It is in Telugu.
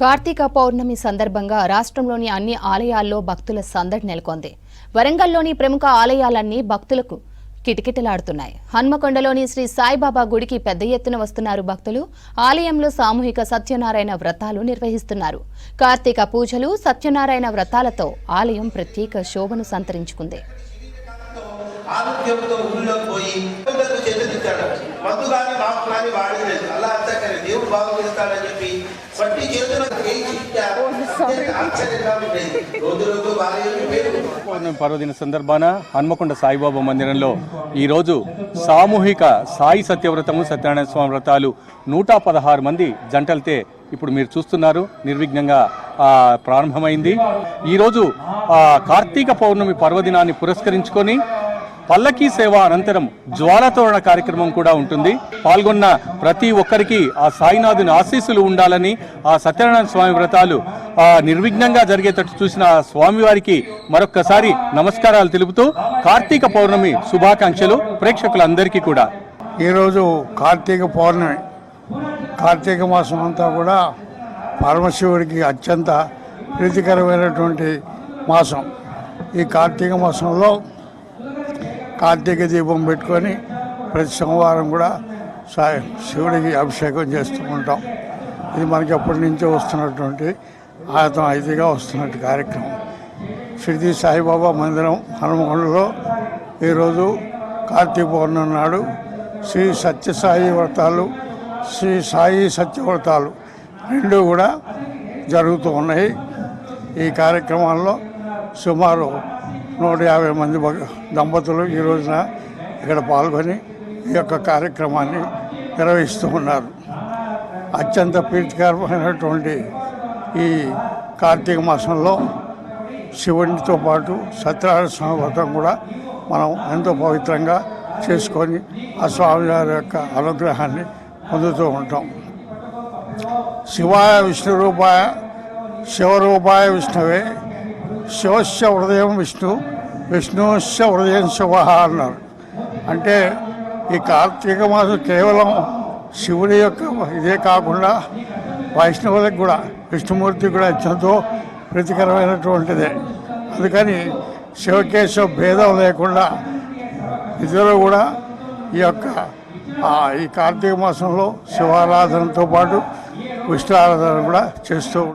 కార్తీక పౌర్ణమి సందర్భంగా రాష్ట్రంలోని అన్ని ఆలయాల్లో భక్తుల సందడి నెలకొంది. వరంగల్లోని ప్రముఖ ఆలయాలన్నీ భక్తులకు కిటకిటలాడుతున్నాయి. హన్మకొండలోని శ్రీ సాయిబాబా గుడికి పెద్ద ఎత్తున వస్తున్నారు భక్తులు. ఆలయంలో సామూహిక సత్యనారాయణ వ్రతాలు నిర్వహిస్తున్నారు. కార్తీక పూజలు సత్యనారాయణ వ్రతాలతో ఆలయం ప్రత్యేక శోభను సంతరించుకుంది. ఆరోగ్యంతో ఊళ్ళోకి పోయి చేతులిచ్చాడు మందు కానీ మాకు కానీ వాడలేదు అలా అంతా కానీ దేవుడు బాగు చేస్తాడని చెప్పి పట్టి చేతులు వేయించి ఇచ్చారు. అంతే ఆశ్చర్యంగా ఉండేది రోజు రోజు బాగా పేరు. పౌర్ణమి పర్వదిన సందర్భాన హన్మకొండ సాయిబాబా మందిరంలో ఈరోజు సామూహిక సాయి సత్యవ్రతము సత్యనారాయణ స్వామి వ్రతాలు నూట పదహారు మంది జంటలతే ఇప్పుడు మీరు చూస్తున్నారు. నిర్విఘ్నంగా ఆ, ప్రారంభమైంది. ఈరోజు ఆ, కార్తీక పౌర్ణమి పర్వదినాన్ని పురస్కరించుకొని పల్లకీ సేవ అనంతరం జ్వాలతోరణ కార్యక్రమం కూడా ఉంటుంది. పాల్గొన్న ప్రతి ఒక్కరికి ఆ సాయినాథుని ఆశీస్సులు ఉండాలని ఆ సత్యనారాయణ స్వామి వ్రతాలు నిర్విఘ్నంగా జరిగేటట్టు చూసిన ఆ స్వామివారికి మరొక్కసారి నమస్కారాలు తెలుపుతూ కార్తీక పౌర్ణమి శుభాకాంక్షలు ప్రేక్షకులందరికీ కూడా. ఈరోజు కార్తీక పౌర్ణమి. కార్తీక మాసం అంతా కూడా పరమశివుడికి అత్యంత ప్రీతికరమైనటువంటి మాసం. ఈ కార్తీక మాసంలో కార్తీక దీపం పెట్టుకొని ప్రతి సోమవారం కూడా సా- శివుడికి అభిషేకం చేస్తూ ఉంటాం. ఇది మనకి ఎప్పటి నుంచో వస్తున్నటువంటి ఆయతం అయితేగా వస్తున్నట్టు కార్యక్రమం. షిర్దీ సాయిబాబా మందిరం హనుమకొండలో ఈరోజు కార్తీక పౌర్ణమి నాడు శ్రీ సత్యసాయి వ్రతాలు శ్రీ సాయి సత్యవ్రతాలు రెండు కూడా జరుగుతూ ఉన్నాయి. ఈ కార్యక్రమాల్లో సుమారు నూట యాభై మంది భగ- దంపతులు ఈ రోజున ఇక్కడ పాల్గొని ఈ యొక్క కార్యక్రమాన్ని నిర్వహిస్తూ ఉన్నారు. అత్యంత ప్రీతికరమైనటువంటి ఈ కార్తీక మాసంలో శివునితో పాటు సత్యనారాయణ స్వామి వ్రతం కూడా మనం ఎంతో పవిత్రంగా చేసుకొని ఆ స్వామివారి యొక్క అనుగ్రహాన్ని పొందుతూ ఉంటాం. శివాయ విష్ణు రూపాయ శివరూపాయ విష్ణువే శివస్య హృదయం విష్ణు విష్ణుశ్య హృదయం శివ అన్నారు. అంటే ఈ కార్తీక మాసం కేవలం శివుడి యొక్క ఇదే కాకుండా వైష్ణవులకు కూడా విష్ణుమూర్తి కూడా ఎంతో ప్రీతికరమైనటువంటిదే. అందుకని శివకేశవ భేదం లేకుండా ఇద్దరు కూడా ఈ యొక్క ఈ కార్తీక మాసంలో శివారాధనతో పాటు విష్ణు ఆరాధన కూడా చేస్తూ ఉంటారు